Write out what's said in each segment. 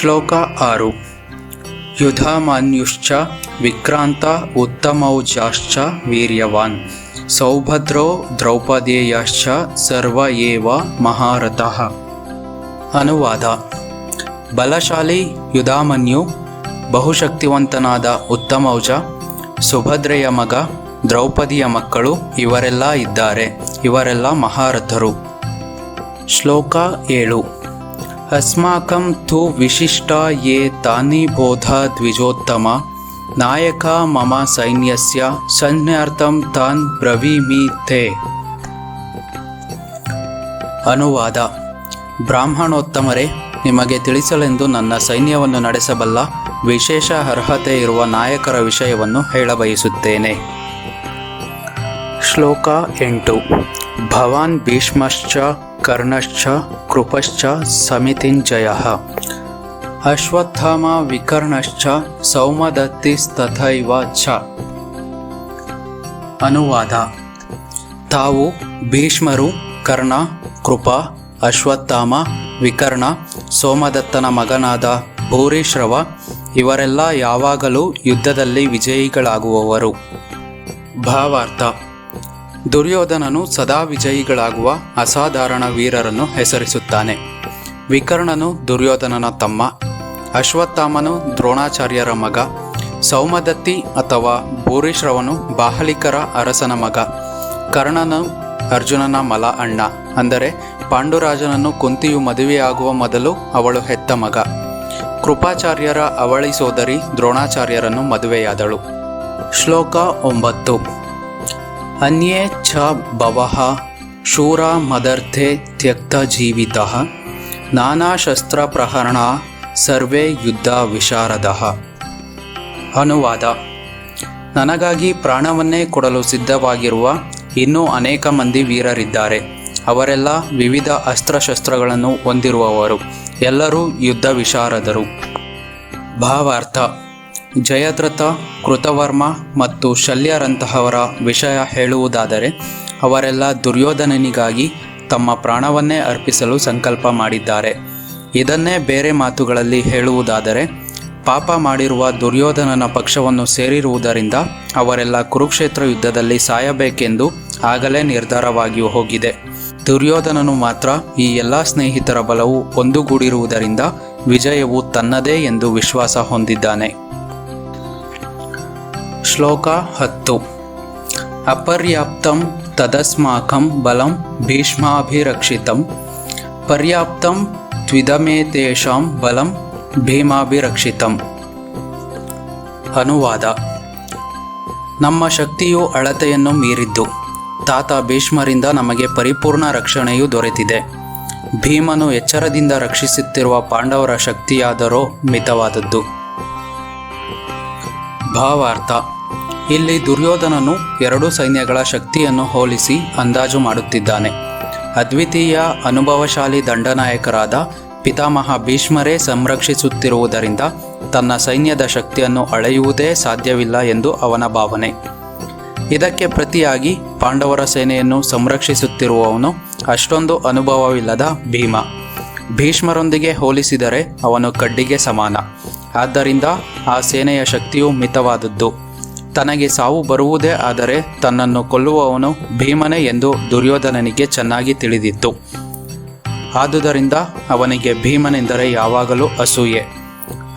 ಶ್ಲೋಕ ಆರು. ಯುಧಾಮಾನ್ಯುಶ್ಚ ವಿಕ್ರಾಂತ ಉತ್ತಮೌಜಾಶ್ಚ ವೀರ್ಯವಾನ್. ಸೌಭದ್ರೋ ದ್ರೌಪದೇಯಶ್ಚ ಸರ್ವ ಏವ ಮಹಾರಥಃ. ಅನುವಾದ. ಬಲಶಾಲಿ ಯುಧಾಮನ್ಯು ಬಹುಶಕ್ತಿವಂತನಾದ ಉತ್ತಮೌಜ, ಸುಭದ್ರೆಯ ಮಗ, ದ್ರೌಪದಿಯ ಮಕ್ಕಳು ಇವರೆಲ್ಲ ಇದ್ದಾರೆ, ಇವರೆಲ್ಲ ಮಹಾರಥರು. ಶ್ಲೋಕ ಏಳು. ಅಸ್ಮಾಕಂ ತು ವಿಶಿಷ್ಟ ಯೇ ತಾನಿ ಬೋಧ ದ್ವಿಜೋತ್ತಮ ನಾಯಕ ಮಮ ಸೈನ್ಯಸ್ಯ ಸಂಜ್ಞಾರ್ಥಂ ತಾನ್ ಬ್ರವೀಮಿ ತೇ ಅನುವಾದ ಬ್ರಾಹ್ಮಣೋತ್ತಮರೇ ನಿಮಗೆ ತಿಳಿಸಲೆಂದು ನನ್ನ ಸೈನ್ಯವನ್ನು ನಡೆಸಬಲ್ಲ ವಿಶೇಷ ಅರ್ಹತೆ ಇರುವ ನಾಯಕರ ವಿಷಯವನ್ನು ಹೇಳಬಯಸುತ್ತೇನೆ. ಶ್ಲೋಕ ಎಂಟು. ಭವಾನ್ ಭೀಷ್ಮಶ್ಚ ಕರ್ಣಶ್ಚ ಕೃಪಶ್ಚ ಸಮಿತಿಂಜಯ ಅಶ್ವತ್ಥಾಮ ವಿಕರ್ಣಶ್ಚ ಸೌಮದತ್ತಿಸ್ತಥೈವ ಚ ಅನುವಾದ ತಾವು ಭೀಷ್ಮರು ಕರ್ಣ ಕೃಪ ಅಶ್ವತ್ಥಾಮ ವಿಕರ್ಣ ಸೋಮದತ್ತನ ಮಗನಾದ ಭೂರಿಶ್ರವ, ಇವರೆಲ್ಲ ಯಾವಾಗಲೂ ಯುದ್ಧದಲ್ಲಿ ವಿಜಯಿಗಳಾಗುವವರು। ಭಾವಾರ್ಥ। ದುರ್ಯೋಧನನು ಸದಾ ವಿಜಯಿಗಳಾಗುವ ಅಸಾಧಾರಣ ವೀರರನ್ನು ಹೆಸರಿಸುತ್ತಾನೆ. ವಿಕರ್ಣನು ದುರ್ಯೋಧನನ ತಮ್ಮ, ಅಶ್ವತ್ಥಾಮನು ದ್ರೋಣಾಚಾರ್ಯರ ಮಗ, ಸೌಮದತ್ತಿ ಅಥವಾ ಭೂರಿಶ್ರವನು ಬಾಹಲಿಕರ ಅರಸನ ಮಗ, ಕರ್ಣನು ಅರ್ಜುನನ ಮಲ ಅಣ್ಣ, ಅಂದರೆ ಪಾಂಡುರಾಜನನ್ನು ಕುಂತಿಯು ಮದುವೆಯಾಗುವ ಮೊದಲು ಅವಳು ಹೆತ್ತ ಮಗ. ಕೃಪಾಚಾರ್ಯರ ಅವಳಿ ಸೋದರಿ ದ್ರೋಣಾಚಾರ್ಯರನ್ನು ಮದುವೆಯಾದಳು. ಶ್ಲೋಕ ಒಂಬತ್ತು. ಅನ್ಯೇ ಛ ಭವಃ ಶೂರ ಮದರ್ಥೆ ತ್ಯಕ್ತ ಜೀವಿತ ಪ್ರಹರಣ ಸರ್ವೇ ಯುದ್ಧ ವಿಶಾರದಃ ಅನುವಾದ ನನಗಾಗಿ ಪ್ರಾಣವನ್ನೇ ಕೊಡಲು ಸಿದ್ಧವಾಗಿರುವ ಇನ್ನೂ ಅನೇಕ ಮಂದಿ ವೀರರಿದ್ದಾರೆ. ಅವರೆಲ್ಲ ವಿವಿಧ ಅಸ್ತ್ರಶಸ್ತ್ರಗಳನ್ನು ಹೊಂದಿರುವವರು. ಎಲ್ಲರೂ ಯುದ್ಧ ವಿಶಾರದರು. ಭಾವಾರ್ಥ. ಜಯದ್ರಥ, ಕೃತವರ್ಮ ಮತ್ತು ಶಲ್ಯರಂತಹವರ ವಿಷಯ ಹೇಳುವುದಾದರೆ ಅವರೆಲ್ಲ ದುರ್ಯೋಧನನಿಗಾಗಿ ತಮ್ಮ ಪ್ರಾಣವನ್ನೇ ಅರ್ಪಿಸಲು ಸಂಕಲ್ಪ ಮಾಡಿದ್ದಾರೆ. ಇದನ್ನೇ ಬೇರೆ ಮಾತುಗಳಲ್ಲಿ ಹೇಳುವುದಾದರೆ ಪಾಪ ಮಾಡಿರುವ ದುರ್ಯೋಧನನ ಪಕ್ಷವನ್ನು ಸೇರಿರುವುದರಿಂದ ಅವರೆಲ್ಲ ಕುರುಕ್ಷೇತ್ರ ಯುದ್ಧದಲ್ಲಿ ಸಾಯಬೇಕೆಂದು ಆಗಲೇ ನಿರ್ಧಾರವಾಗಿ ಹೋಗಿದೆ. ದುರ್ಯೋಧನನು ಮಾತ್ರ ಈ ಎಲ್ಲ ಸ್ನೇಹಿತರ ಬಲವು ಒಂದುಗೂಡಿರುವುದರಿಂದ ವಿಜಯವು ತನ್ನದೇ ಎಂದು ವಿಶ್ವಾಸ ಹೊಂದಿದ್ದಾನೆ. ಶ್ಲೋಕ ಹತ್ತು. ಅಪರ್ಯಾಪ್ತಂ ತದಸ್ಮಾಕಂ ಬಲಂ ಭೀಷ್ಮಾಭಿರಕ್ಷಿತಂ. ಪರ್ಯಾಪ್ತಂ ತ್ವಿದಮೇತೇಷಾಂ ಬಲಂ ಭೀಮಾಭಿರಕ್ಷಿತಂ. ಅನುವಾದ. ನಮ್ಮ ಶಕ್ತಿಯು ಅಳತೆಯನ್ನು ಮೀರಿದ್ದು. ತಾತ ಭೀಷ್ಮರಿಂದ ನಮಗೆ ಪರಿಪೂರ್ಣ ರಕ್ಷಣೆಯು ದೊರೆತಿದೆ. ಭೀಮನು ಎಚ್ಚರದಿಂದ ರಕ್ಷಿಸುತ್ತಿರುವ ಪಾಂಡವರ ಶಕ್ತಿಯಾದರೋ ಮಿತವಾದದ್ದು. ಭಾವಾರ್ಥ. ಇಲ್ಲಿ ದುರ್ಯೋಧನನು ಎರಡು ಸೈನ್ಯಗಳ ಶಕ್ತಿಯನ್ನು ಹೋಲಿಸಿ ಅಂದಾಜು ಮಾಡುತ್ತಿದ್ದಾನೆ. ಅದ್ವಿತೀಯ, ಅನುಭವಶಾಲಿ ದಂಡನಾಯಕರಾದ ಪಿತಾಮಹ ಭೀಷ್ಮರೇ ಸಂರಕ್ಷಿಸುತ್ತಿರುವುದರಿಂದ ತನ್ನ ಸೈನ್ಯದ ಶಕ್ತಿಯನ್ನು ಅಳೆಯುವುದೇ ಸಾಧ್ಯವಿಲ್ಲ ಎಂದು ಅವನ ಭಾವನೆ. ಇದಕ್ಕೆ ಪ್ರತಿಯಾಗಿ ಪಾಂಡವರ ಸೇನೆಯನ್ನು ಸಂರಕ್ಷಿಸುತ್ತಿರುವವನು ಅಷ್ಟೊಂದು ಅನುಭವವಿಲ್ಲದ ಭೀಮ. ಭೀಷ್ಮರೊಂದಿಗೆ ಹೋಲಿಸಿದರೆ ಅವನು ಕಡ್ಡಿಗೆ ಸಮಾನ. ಆದ್ದರಿಂದ ಆ ಸೇನೆಯ ಶಕ್ತಿಯು ಮಿತವಾದದ್ದು. ತನಗೆ ಸಾವು ಬರುವುದೇ ಆದರೆ ತನ್ನನ್ನು ಕೊಲ್ಲುವವನು ಭೀಮನೆ ಎಂದು ದುರ್ಯೋಧನನಿಗೆ ಚೆನ್ನಾಗಿ ತಿಳಿದಿತ್ತು. ಆದುದರಿಂದ ಅವನಿಗೆ ಭೀಮನೆಂದರೆ ಯಾವಾಗಲೂ ಅಸೂಯೆ.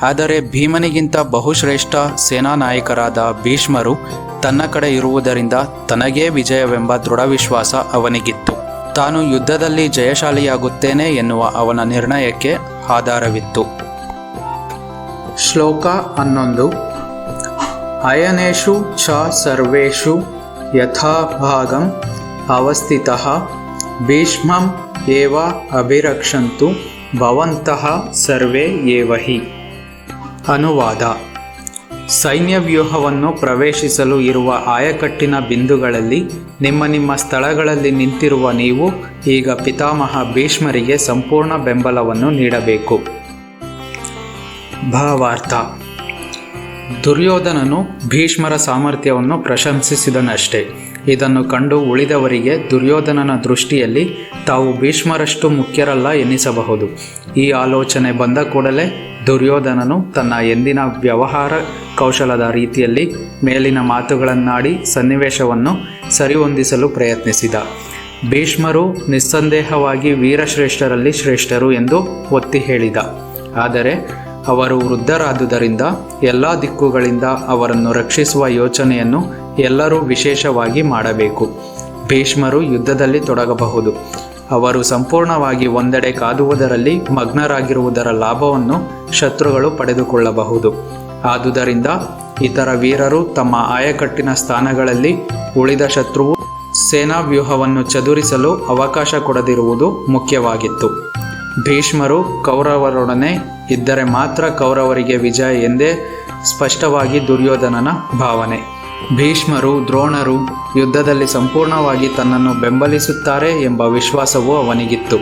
ಆದರೆ ಭೀಮನಿಗಿಂತ ಬಹುಶ್ರೇಷ್ಠ ಸೇನಾ ನಾಯಕರಾದ ಭೀಷ್ಮರು ತನ್ನ ಕಡೆ ಇರುವುದರಿಂದ ತನಗೇ ವಿಜಯವೆಂಬ ದೃಢವಿಶ್ವಾಸ ಅವನಿಗಿತ್ತು. ತಾನು ಯುದ್ಧದಲ್ಲಿ ಜಯಶಾಲಿಯಾಗುತ್ತೇನೆ ಎನ್ನುವ ಅವನ ನಿರ್ಣಯಕ್ಕೆ ಆಧಾರವಿತ್ತು. ಶ್ಲೋಕ ಹನ್ನೊಂದು. ಅಯನೇಶು ಚ ಸರ್ವೇಶು ಯಥಾಭಾಗಂ ಅವಸ್ಥಿತಃ ಭೀಷ್ಮಂ ಏವ ಅಭಿರಕ್ಷಂತು ಭವಂತಹ ಸರ್ವೇ ಏವಹಿ. ಅನುವಾದ. ಸೈನ್ಯವ್ಯೂಹವನ್ನು ಪ್ರವೇಶಿಸಲು ಇರುವ ಆಯಕಟ್ಟಿನ ಬಿಂದುಗಳಲ್ಲಿ ನಿಮ್ಮ ನಿಮ್ಮ ಸ್ಥಳಗಳಲ್ಲಿ ನಿಂತಿರುವ ನೀವು ಈಗ ಪಿತಾಮಹ ಭೀಷ್ಮರಿಗೆ ಸಂಪೂರ್ಣ ಬೆಂಬಲವನ್ನು ನೀಡಬೇಕು. ಭಾವಾರ್ಥ. ದುರ್ಯೋಧನನು ಭೀಷ್ಮರ ಸಾಮರ್ಥ್ಯವನ್ನು ಪ್ರಶಂಸಿಸಿದನಷ್ಟೇ. ಇದನ್ನು ಕಂಡು ಉಳಿದವರಿಗೆ ದುರ್ಯೋಧನನ ದೃಷ್ಟಿಯಲ್ಲಿ ತಾವು ಭೀಷ್ಮರಷ್ಟು ಮುಖ್ಯರಲ್ಲ ಎನ್ನಿಸಬಹುದು. ಈ ಆಲೋಚನೆ ಬಂದ ಕೂಡಲೇ ದುರ್ಯೋಧನನು ತನ್ನ ಎಂದಿನ ವ್ಯವಹಾರ ಕೌಶಲದ ರೀತಿಯಲ್ಲಿ ಮೇಲಿನ ಮಾತುಗಳನ್ನಾಡಿ ಸನ್ನಿವೇಶವನ್ನು ಸರಿಹೊಂದಿಸಲು ಪ್ರಯತ್ನಿಸಿದ. ಭೀಷ್ಮರು ನಿಸ್ಸಂದೇಹವಾಗಿ ವೀರಶ್ರೇಷ್ಠರಲ್ಲಿ ಶ್ರೇಷ್ಠರು ಎಂದು ಒತ್ತಿ ಹೇಳಿದ. ಆದರೆ ಅವರು ವೃದ್ಧರಾದುದರಿಂದ ಎಲ್ಲ ದಿಕ್ಕುಗಳಿಂದ ಅವರನ್ನು ರಕ್ಷಿಸುವ ಯೋಚನೆಯನ್ನು ಎಲ್ಲರೂ ವಿಶೇಷವಾಗಿ ಮಾಡಬೇಕು. ಭೀಷ್ಮರು ಯುದ್ಧದಲ್ಲಿ ತೊಡಗಬಹುದು. ಅವರು ಸಂಪೂರ್ಣವಾಗಿ ಒಂದೆಡೆ ಕಾದುವುದರಲ್ಲಿ ಮಗ್ನರಾಗಿರುವುದರ ಲಾಭವನ್ನು ಶತ್ರುಗಳು ಪಡೆದುಕೊಳ್ಳಬಹುದು. ಆದುದರಿಂದ ಇತರ ವೀರರು ತಮ್ಮ ಆಯಕಟ್ಟಿನ ಸ್ಥಾನಗಳಲ್ಲಿ ಉಳಿದ ಶತ್ರುವು ಸೇನಾ ವ್ಯೂಹವನ್ನು ಚದುರಿಸಲು ಅವಕಾಶ ಕೊಡದಿರುವುದು ಮುಖ್ಯವಾಗಿತ್ತು. ಭೀಷ್ಮರು ಕೌರವರೊಡನೆ ಇದ್ದರೆ ಮಾತ್ರ ಕೌರವರಿಗೆ ವಿಜಯ ಎಂದೇ ಸ್ಪಷ್ಟವಾಗಿ ದುರ್ಯೋಧನನ ಭಾವನೆ. ಭೀಷ್ಮರು, ದ್ರೋಣರು ಯುದ್ಧದಲ್ಲಿ ಸಂಪೂರ್ಣವಾಗಿ ತನ್ನನ್ನು ಬೆಂಬಲಿಸುತ್ತಾರೆ ಎಂಬ ವಿಶ್ವಾಸವು ಅವನಿಗಿತ್ತು.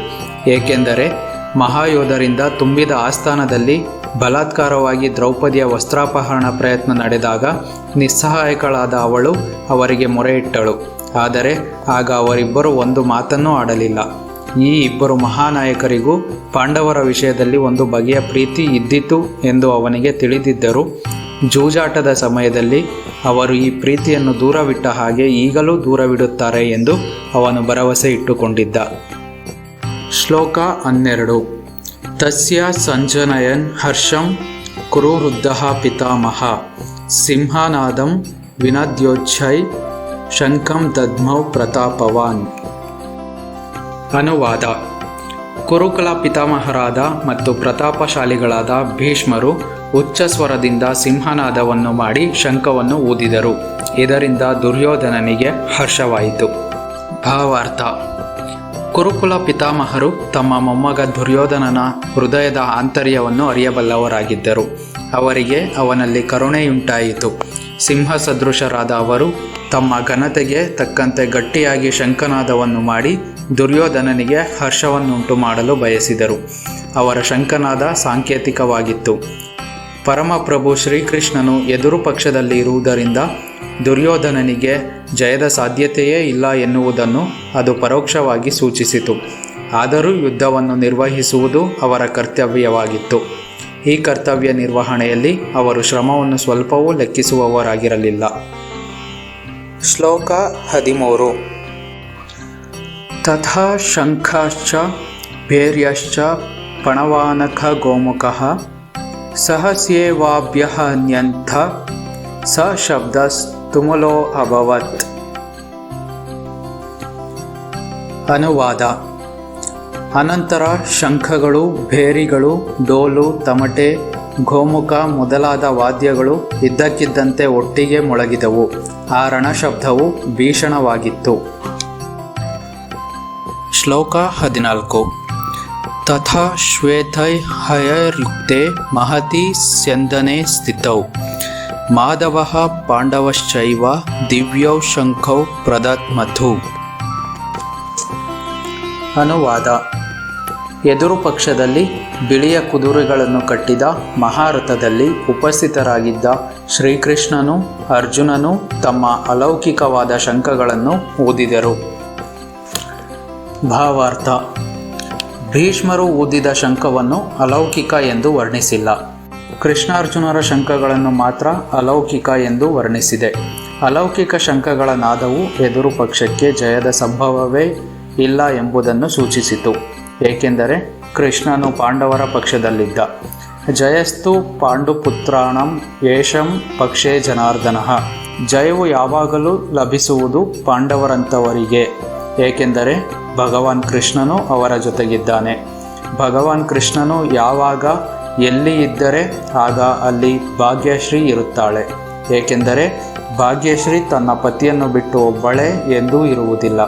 ಏಕೆಂದರೆ ಮಹಾಯೋಧರಿಂದ ತುಂಬಿದ ಆಸ್ಥಾನದಲ್ಲಿ ಬಲಾತ್ಕಾರವಾಗಿ ದ್ರೌಪದಿಯ ವಸ್ತ್ರಾಪಹರಣ ಪ್ರಯತ್ನ ನಡೆದಾಗ ನಿಸ್ಸಹಾಯಕಳಾದ ಅವಳು ಅವರಿಗೆ ಮೊರೆಯಿಟ್ಟಳು. ಆದರೆ ಆಗ ಅವರಿಬ್ಬರು ಒಂದು ಮಾತನ್ನೂ ಆಡಲಿಲ್ಲ. ಈ ಇಬ್ಬರು ಮಹಾನಾಯಕರಿಗೂ ಪಾಂಡವರ ವಿಷಯದಲ್ಲಿ ಒಂದು ಬಗೆಯ ಪ್ರೀತಿ ಇದ್ದಿತು ಎಂದು ಅವನಿಗೆ ತಿಳಿದಿದ್ದರು. ಜೂಜಾಟದ ಸಮಯದಲ್ಲಿ ಅವರು ಈ ಪ್ರೀತಿಯನ್ನು ದೂರವಿಟ್ಟ ಹಾಗೆ ಈಗಲೂ ದೂರವಿಡುತ್ತಾರೆ ಎಂದು ಅವನು ಭರವಸೆ ಇಟ್ಟುಕೊಂಡಿದ್ದ. ಶ್ಲೋಕ ಹನ್ನೆರಡು. ತಸ್ಯ ಸಂಜನಯನ್ ಹರ್ಷಂ ಕುರುವೃದ್ಧ ಪಿತಾಮಹ. ಸಿಂಹನಾದಂ ವಿನದ್ಯೋಚ್ಛೈ ಶಂಕಂ ದದ್ಮೌ ಪ್ರತಾಪವಾನ್. ಅನುವಾದ. ಕುರುಕುಲ ಪಿತಾಮಹರಾದ ಮತ್ತು ಪ್ರತಾಪಶಾಲಿಗಳಾದ ಭೀಷ್ಮರು ಉಚ್ಚ ಸ್ವರದಿಂದ ಸಿಂಹನಾದವನ್ನು ಮಾಡಿ ಶಂಖವನ್ನು ಊದಿದರು. ಇದರಿಂದ ದುರ್ಯೋಧನನಿಗೆ ಹರ್ಷವಾಯಿತು. ಭಾವಾರ್ಥ. ಕುರುಕುಲ ಪಿತಾಮಹರು ತಮ್ಮ ಮೊಮ್ಮಗ ದುರ್ಯೋಧನನ ಹೃದಯದ ಆಂತರ್ಯವನ್ನು ಅರಿಯಬಲ್ಲವರಾಗಿದ್ದರು. ಅವರಿಗೆ ಅವನಲ್ಲಿ ಕರುಣೆಯುಂಟಾಯಿತು. ಸಿಂಹ ಸದೃಶರಾದ ಅವರು ತಮ್ಮ ಘನತೆಗೆ ತಕ್ಕಂತೆ ಗಟ್ಟಿಯಾಗಿ ಶಂಖನಾದವನ್ನು ಮಾಡಿ ದುರ್ಯೋಧನನಿಗೆ ಹರ್ಷವನ್ನುಂಟು ಮಾಡಲು ಬಯಸಿದರು. ಅವರ ಶಂಕನಾದ ಸಾಂಕೇತಿಕವಾಗಿತ್ತು. ಪರಮಪ್ರಭು ಶ್ರೀಕೃಷ್ಣನು ಎದುರು ಪಕ್ಷದಲ್ಲಿ ಇರುವುದರಿಂದ ದುರ್ಯೋಧನನಿಗೆ ಜಯದ ಸಾಧ್ಯತೆಯೇ ಇಲ್ಲ ಎನ್ನುವುದನ್ನು ಅದು ಪರೋಕ್ಷವಾಗಿ ಸೂಚಿಸಿತು. ಆದರೂ ಯುದ್ಧವನ್ನು ನಿರ್ವಹಿಸುವುದು ಅವರ ಕರ್ತವ್ಯವಾಗಿತ್ತು. ಈ ಕರ್ತವ್ಯ ನಿರ್ವಹಣೆಯಲ್ಲಿ ಅವರು ಶ್ರಮವನ್ನು ಸ್ವಲ್ಪವೂ ಲೆಕ್ಕಿಸುವವರಾಗಿರಲಿಲ್ಲ. ಶ್ಲೋಕ ಹದಿಮೂರು. ತಥಾ ಶಂಖಶ್ಚ ಭೇರ್ಯಶ್ಚ ಪಣವಾನಕ ಗೋಮುಖ ಸಹಸ್ಯೇವಾಭ್ಯಹನ್ಯಂಥ ಸ ಶಬ್ದಸ್ತುಮುಲೋ ಅಭವತ್ ಅನುವಾದ ಅನಂತರ ಶಂಖಗಳು ಭೇರಿಗಳು ಡೋಲು ತಮಟೆ ಗೋಮುಖ ಮೊದಲಾದ ವಾದ್ಯಗಳು ಇದ್ದಕ್ಕಿದ್ದಂತೆ ಒಟ್ಟಿಗೆ ಮೊಳಗಿದವು. ಆ ರಣಶಬ್ದವು ಭೀಷಣವಾಗಿತ್ತು. ಶ್ಲೋಕ ಹದಿನಾಲ್ಕು. ತಥಾ ಶ್ವೇತೈ ಹಯರ್ಯುಕ್ತೆ ಮಹತಿ ಸ್ಯಂದನೆ ಸ್ಥಿತೌ. ಮಾಧವ ಪಾಂಡವಶ್ಚೈವ ದಿವ್ಯೌ ಶಂಖೌ ಪ್ರದತ್ಮಥು. ಅನುವಾದ. ಎದುರು ಪಕ್ಷದಲ್ಲಿ ಬಿಳಿಯ ಕುದುರೆಗಳನ್ನು ಕಟ್ಟಿದ ಮಹಾರಥದಲ್ಲಿ ಉಪಸ್ಥಿತರಾಗಿದ್ದ ಶ್ರೀಕೃಷ್ಣನು ಅರ್ಜುನನು ತಮ್ಮ ಅಲೌಕಿಕವಾದ ಶಂಖಗಳನ್ನು ಊದಿದರು. ಭಾವಾರ್ಥ. ಭೀಷ್ಮರು ಊದಿದ ಶಂಖವನ್ನು ಅಲೌಕಿಕ ಎಂದು ವರ್ಣಿಸಿಲ್ಲ. ಕೃಷ್ಣಾರ್ಜುನರ ಶಂಖಗಳನ್ನು ಮಾತ್ರ ಅಲೌಕಿಕ ಎಂದು ವರ್ಣಿಸಿದೆ. ಅಲೌಕಿಕ ಶಂಖಗಳ ನಾದವು ಎದುರು ಪಕ್ಷಕ್ಕೆ ಜಯದ ಸಂಭವವೇ ಇಲ್ಲ ಎಂಬುದನ್ನು ಸೂಚಿಸಿತು. ಏಕೆಂದರೆ ಕೃಷ್ಣನು ಪಾಂಡವರ ಪಕ್ಷದಲ್ಲಿದ್ದ. ಜಯಸ್ತು ಪಾಂಡುಪುತ್ರಾಣಂ ಯೇಷಂ ಪಕ್ಷೇ ಜನಾರ್ದನಃ. ಜಯವು ಯಾವಾಗಲೂ ಲಭಿಸುವುದು ಪಾಂಡವರಂಥವರಿಗೆ ಏಕೆಂದರೆ ಭಗವಾನ್ ಕೃಷ್ಣನು ಅವರ ಜೊತೆಗಿದ್ದಾನೆ. ಭಗವಾನ್ ಕೃಷ್ಣನು ಯಾವಾಗ ಎಲ್ಲಿ ಇದ್ದರೆ ಆಗ ಅಲ್ಲಿ ಭಾಗ್ಯಶ್ರೀ ಇರುತ್ತಾಳೆ. ಏಕೆಂದರೆ ಭಾಗ್ಯಶ್ರೀ ತನ್ನ ಪತಿಯನ್ನು ಬಿಟ್ಟು ಒಬ್ಬಳೇ ಎಂದೂ ಇರುವುದಿಲ್ಲ.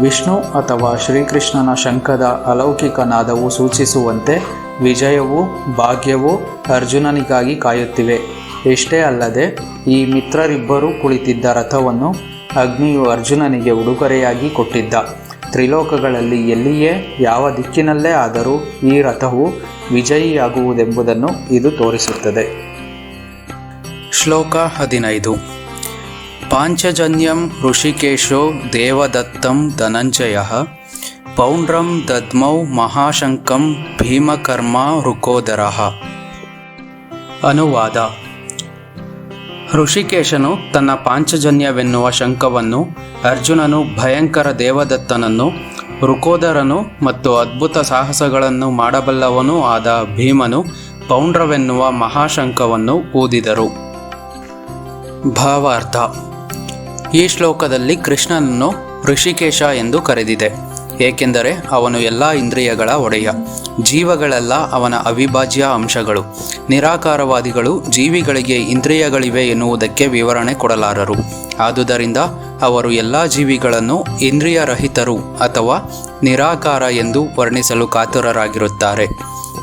ವಿಷ್ಣು ಅಥವಾ ಶ್ರೀಕೃಷ್ಣನ ಶಂಖದ ಅಲೌಕಿಕ ನಾದವು ಸೂಚಿಸುವಂತೆ ವಿಜಯವು ಭಾಗ್ಯವು ಅರ್ಜುನನಿಗಾಗಿ ಕಾಯುತ್ತಿವೆ. ಇಷ್ಟೇ ಅಲ್ಲದೆ ಈ ಮಿತ್ರರಿಬ್ಬರು ಕುಳಿತಿದ್ದ ರಥವನ್ನು ಅಗ್ನಿಯು ಅರ್ಜುನನಿಗೆ ಉಡುಗೊರೆಯಾಗಿ ಕೊಟ್ಟಿದ್ದ. ತ್ರಿಲೋಕಗಳಲ್ಲಿ ಎಲ್ಲಿಯೇ, ಯಾವ ದಿಕ್ಕಿನಲ್ಲೇ ಆದರೂ ಈ ರಥವು ವಿಜಯಿಯಾಗುವುದೆಂಬುದನ್ನು ಇದು ತೋರಿಸುತ್ತದೆ. ಶ್ಲೋಕ ಹದಿನೈದು. ಪಾಂಚಜನ್ಯಂ ಋಷಿಕೇಶೋ ದೇವದತ್ತಂ ಧನಂಜಯ, ಪೌಂಡ್ರಂ ದದ್ಮೌ ಮಹಾಶಂಕಂ ಭೀಮಕರ್ಮ ರುಕೋದರಃ ಅನುವಾದ. ಋಷಿಕೇಶನು ತನ್ನ ಪಾಂಚಜನ್ಯವೆನ್ನುವ ಶಂಖವನ್ನು, ಅರ್ಜುನನು ಭಯಂಕರ ದೇವದತ್ತನನ್ನು, ರುಕೋದರನು ಮತ್ತು ಅದ್ಭುತ ಸಾಹಸಗಳನ್ನು ಮಾಡಬಲ್ಲವನೂ ಆದ ಭೀಮನು ಪೌಂಡ್ರವೆನ್ನುವ ಮಹಾಶಂಖವನ್ನು ಊದಿದರು. ಭಾವಾರ್ಥ. ಈ ಶ್ಲೋಕದಲ್ಲಿ ಕೃಷ್ಣನನ್ನು ಋಷಿಕೇಶ ಎಂದು ಕರೆದಿದೆ. ಏಕೆಂದರೆ ಅವನು ಎಲ್ಲ ಇಂದ್ರಿಯಗಳ ಒಡೆಯ. ಜೀವಗಳೆಲ್ಲ ಅವನ ಅವಿಭಾಜ್ಯ ಅಂಶಗಳು. ನಿರಾಕಾರವಾದಿಗಳು ಜೀವಿಗಳಿಗೆ ಇಂದ್ರಿಯಗಳಿವೆ ಎನ್ನುವುದಕ್ಕೆ ವಿವರಣೆ ಕೊಡಲಾರರು. ಆದುದರಿಂದ ಅವರು ಎಲ್ಲ ಜೀವಿಗಳನ್ನು ಇಂದ್ರಿಯರಹಿತರು ಅಥವಾ ನಿರಾಕಾರ ಎಂದು ವರ್ಣಿಸಲು ಕಾತುರರಾಗಿರುತ್ತಾರೆ.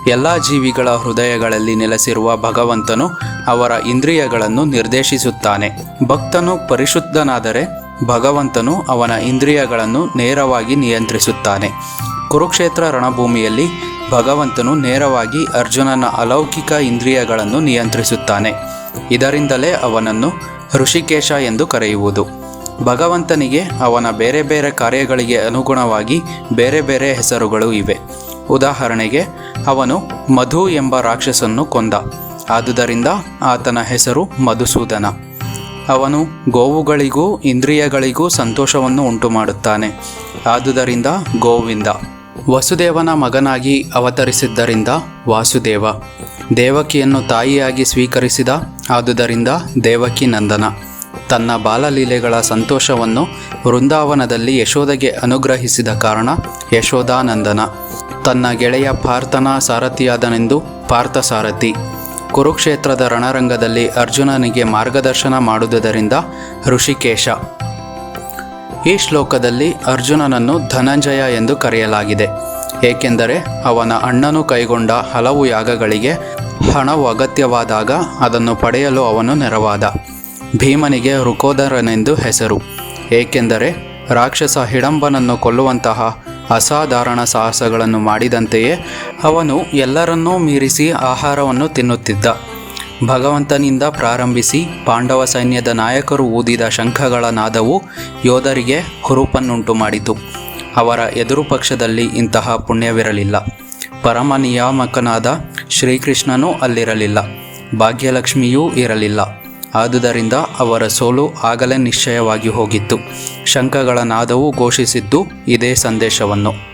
ಎಲ್ಲ ಜೀವಿಗಳ ಹೃದಯಗಳಲ್ಲಿ ನೆಲೆಸಿರುವ ಭಗವಂತನು ಅವರ ಇಂದ್ರಿಯಗಳನ್ನು ನಿರ್ದೇಶಿಸುತ್ತಾನೆ. ಭಕ್ತನು ಪರಿಶುದ್ಧನಾದರೆ ಭಗವಂತನು ಅವನ ಇಂದ್ರಿಯಗಳನ್ನು ನೇರವಾಗಿ ನಿಯಂತ್ರಿಸುತ್ತಾನೆ. ಕುರುಕ್ಷೇತ್ರ ರಣಭೂಮಿಯಲ್ಲಿ ಭಗವಂತನು ನೇರವಾಗಿ ಅರ್ಜುನನ ಅಲೌಕಿಕ ಇಂದ್ರಿಯಗಳನ್ನು ನಿಯಂತ್ರಿಸುತ್ತಾನೆ. ಇದರಿಂದಲೇ ಅವನನ್ನು ಋಷಿಕೇಶ ಎಂದು ಕರೆಯುವುದು. ಭಗವಂತನಿಗೆ ಅವನ ಬೇರೆ ಬೇರೆ ಕಾರ್ಯಗಳಿಗೆ ಅನುಗುಣವಾಗಿ ಬೇರೆ ಬೇರೆ ಹೆಸರುಗಳು ಇವೆ. ಉದಾಹರಣೆಗೆ, ಅವನು ಮಧು ಎಂಬ ರಾಕ್ಷಸನ್ನು ಕೊಂದ. ಆದುದರಿಂದ ಆತನ ಹೆಸರು ಮಧುಸೂದನ. ಅವನು ಗೋವುಗಳಿಗೂ ಇಂದ್ರಿಯಗಳಿಗೂ ಸಂತೋಷವನ್ನು ಉಂಟು ಮಾಡುತ್ತಾನೆ ಆದುದರಿಂದ ಗೋವಿಂದ. ವಸುದೇವನ ಮಗನಾಗಿ ಅವತರಿಸಿದ್ದರಿಂದ ವಾಸುದೇವ. ದೇವಕಿಯನ್ನು ತಾಯಿಯಾಗಿ ಸ್ವೀಕರಿಸಿದ, ಆದುದರಿಂದ ದೇವಕಿ ನಂದನ. ತನ್ನ ಬಾಲಲೀಲೆಗಳ ಸಂತೋಷವನ್ನು ವೃಂದಾವನದಲ್ಲಿ ಯಶೋದಗೆ ಅನುಗ್ರಹಿಸಿದ ಕಾರಣ ಯಶೋಧಾನಂದನ ತನ್ನ ಗೆಳೆಯ ಪಾರ್ಥನ ಸಾರಥಿಯಾದನೆಂದು ಪಾರ್ಥಸಾರಥಿ. ಕುರುಕ್ಷೇತ್ರದ ರಣರಂಗದಲ್ಲಿ ಅರ್ಜುನನಿಗೆ ಮಾರ್ಗದರ್ಶನ ಮಾಡುವುದರಿಂದ ಋಷಿಕೇಶ. ಈ ಶ್ಲೋಕದಲ್ಲಿ ಅರ್ಜುನನನ್ನು ಧನಂಜಯ ಎಂದು ಕರೆಯಲಾಗಿದೆ. ಏಕೆಂದರೆ ಅವನ ಅಣ್ಣನು ಕೈಗೊಂಡ ಹಲವು ಯಾಗಗಳಿಗೆ ಹಣವು ಅಗತ್ಯವಾದಾಗ ಅದನ್ನು ಪಡೆಯಲು ಅವನು ನೆರವಾದ. ಭೀಮನಿಗೆ ರುಕೋದರನೆಂದು ಹೆಸರು. ಏಕೆಂದರೆ ರಾಕ್ಷಸ ಹಿಡಂಬನನ್ನು ಕೊಲ್ಲುವಂತಹ ಅಸಾಧಾರಣ ಸಾಹಸಗಳನ್ನು ಮಾಡಿದಂತೆಯೇ ಅವನು ಎಲ್ಲರನ್ನೂ ಮೀರಿಸಿ ಆಹಾರವನ್ನು ತಿನ್ನುತ್ತಿದ್ದ. ಭಗವಂತನಿಂದ ಪ್ರಾರಂಭಿಸಿ ಪಾಂಡವ ಸೈನ್ಯದ ನಾಯಕರು ಊದಿದ ಶಂಖಗಳ ನಾದವು ಯೋಧರಿಗೆ ಹುರುಪನ್ನುಂಟು ಮಾಡಿತು. ಅವರ ಎದುರು ಪಕ್ಷದಲ್ಲಿ ಇಂತಹ ಪುಣ್ಯವಿರಲಿಲ್ಲ. ಪರಮ ನಿಯಾಮಕನಾದ ಶ್ರೀಕೃಷ್ಣನೂ ಅಲ್ಲಿರಲಿಲ್ಲ. ಭಾಗ್ಯಲಕ್ಷ್ಮಿಯೂ ಇರಲಿಲ್ಲ. ಆದುದರಿಂದ ಅವರ ಸೋಲು ಆಗಲೇ ನಿಶ್ಚಯವಾಗಿ ಹೋಗಿತ್ತು. ಶಂಖಗಳ ನಾದವು ಘೋಷಿಸಿದ್ದು ಇದೇ ಸಂದೇಶವನ್ನು.